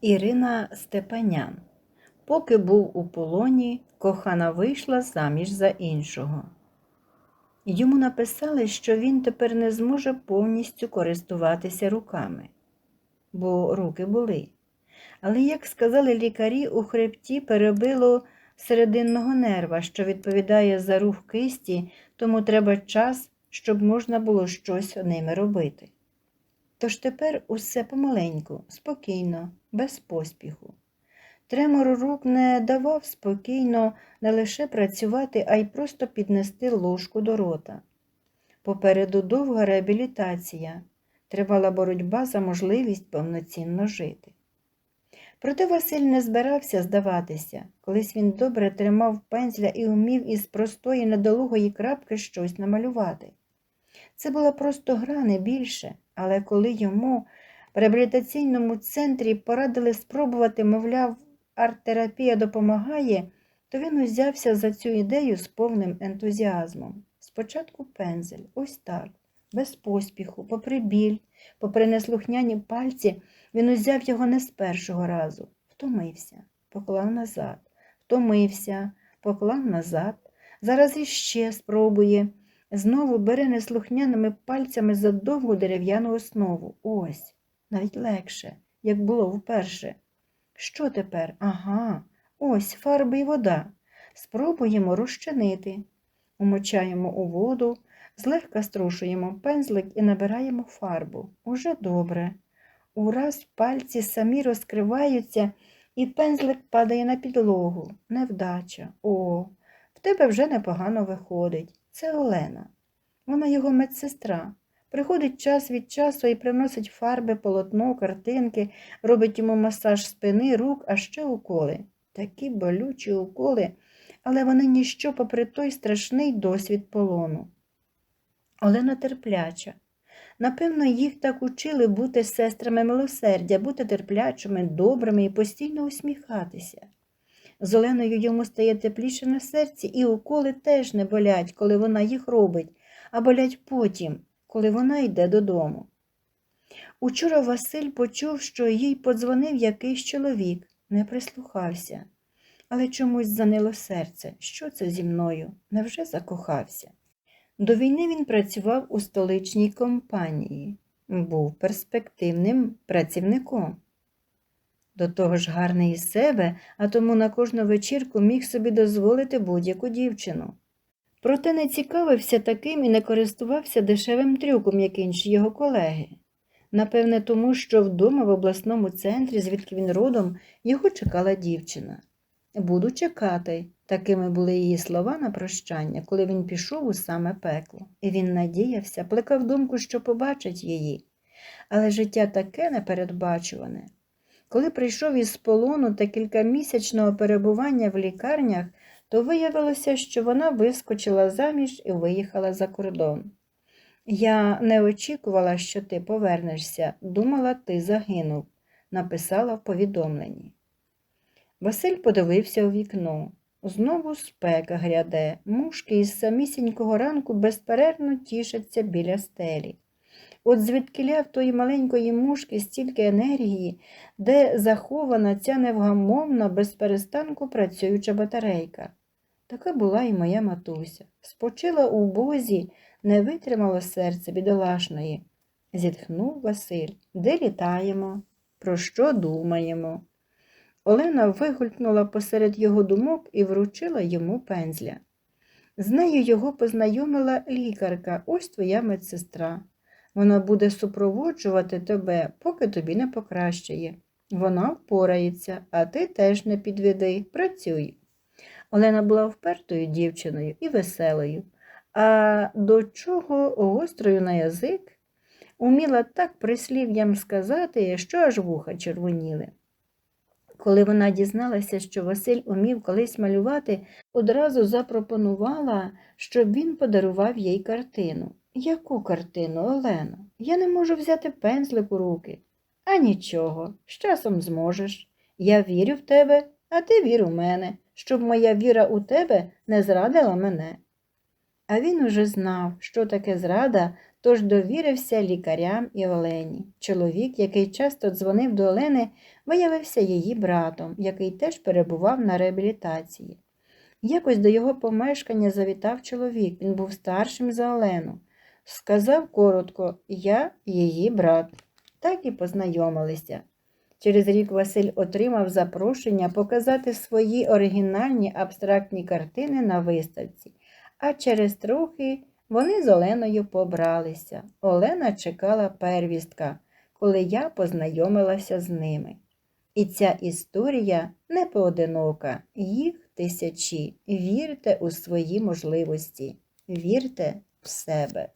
Ірина Степанян. Поки був у полоні, кохана вийшла заміж за іншого. Йому написали, що він тепер не зможе повністю користуватися руками, бо руки були. Але, як сказали лікарі, у хребті перебило серединного нерва, що відповідає за рух кисті, тому треба час, щоб можна було щось ними робити. Тож тепер усе помаленьку, спокійно, без поспіху. Тремор рук не давав спокійно не лише працювати, а й просто піднести ложку до рота. Попереду довга реабілітація, тривала боротьба за можливість повноцінно жити. Проте Василь не збирався здаватися, колись він добре тримав пензля і умів із простої недолугої крапки щось намалювати. Це була просто гра, не більше, але коли йому в реабілітаційному центрі порадили спробувати, мовляв, арт-терапія допомагає, то він узявся за цю ідею з повним ентузіазмом. Спочатку пензель, ось так, без поспіху, попри біль, попри неслухняні пальці, він узяв його не з першого разу, втомився, поклав назад, втомився, поклав назад, зараз іще спробує. Знову бере неслухняними пальцями за довгу дерев'яну основу. Ось, навіть легше, як було вперше. Що тепер? Ага, ось фарби і вода. Спробуємо розчинити. Умочаємо у воду, злегка струшуємо пензлик і набираємо фарбу. Уже добре. Ураз пальці самі розкриваються, і пензлик падає на підлогу. Невдача. О, в тебе вже непогано виходить. Це Олена. Вона його медсестра. Приходить час від часу і приносить фарби, полотно, картинки, робить йому масаж спини, рук, а ще уколи. Такі болючі уколи, але вони ніщо попри той страшний досвід полону. Олена терпляча. Напевно, їх так учили бути сестрами милосердя, бути терплячими, добрими і постійно усміхатися. З Оленою йому стає тепліше на серці, і уколи теж не болять, коли вона їх робить, а болять потім, коли вона йде додому. Учора Василь почув, що їй подзвонив якийсь чоловік, не прислухався, але чомусь занило серце. Що це зі мною? Невже закохався? До війни він працював у столичній компанії, був перспективним працівником. До того ж гарний із себе, а тому на кожну вечірку міг собі дозволити будь-яку дівчину. Проте не цікавився таким і не користувався дешевим трюком, як інші його колеги. Напевне, тому що вдома в обласному центрі, звідки він родом, його чекала дівчина. Буду чекати, такими були її слова на прощання, коли він пішов у саме пекло. І він надіявся, плекав думку, що побачить її. Але життя таке непередбачуване. Коли прийшов із полону та кількамісячного перебування в лікарнях, то виявилося, що вона вискочила заміж і виїхала за кордон. Я не очікувала, що ти повернешся, думала, ти загинув, написала в повідомленні. Василь подивився у вікно. Знову спека гряде, мушки із самісінького ранку безперервно тішаться біля стелі. От звідкиля в тої маленької мушки стільки енергії, де захована ця невгамовна, безперестанку працююча батарейка. Така була і моя матуся. Спочила у бозі, не витримало серце бідолашної. Зітхнув Василь. Де літаємо? Про що думаємо? Олена вигулькнула посеред його думок і вручила йому пензля. З нею його познайомила лікарка, ось твоя медсестра. Вона буде супроводжувати тебе, поки тобі не покращає. Вона впорається, а ти теж не підведи, працюй. Олена була впертою дівчиною і веселою, а до чого гострою на язик уміла так прислів'ям сказати, що аж вуха червоніли. Коли вона дізналася, що Василь умів колись малювати, одразу запропонувала, щоб він подарував їй картину. Яку картину, Олено? Я не можу взяти пензлик у руки. А нічого, з часом зможеш. Я вірю в тебе, а ти вір у мене, щоб моя віра у тебе не зрадила мене. А він уже знав, що таке зрада, тож довірився лікарям і Олені. Чоловік, який часто дзвонив до Олени, виявився її братом, який теж перебував на реабілітації. Якось до його помешкання завітав чоловік, він був старшим за Олену. Сказав коротко Я її брат. Так і познайомилися. Через рік Василь отримав запрошення показати свої оригінальні абстрактні картини на виставці, а через трохи вони з Оленою побралися. Олена чекала первістка, коли я познайомилася з ними. І ця історія не поодинока, їх тисячі. Вірте у свої можливості, вірте в себе.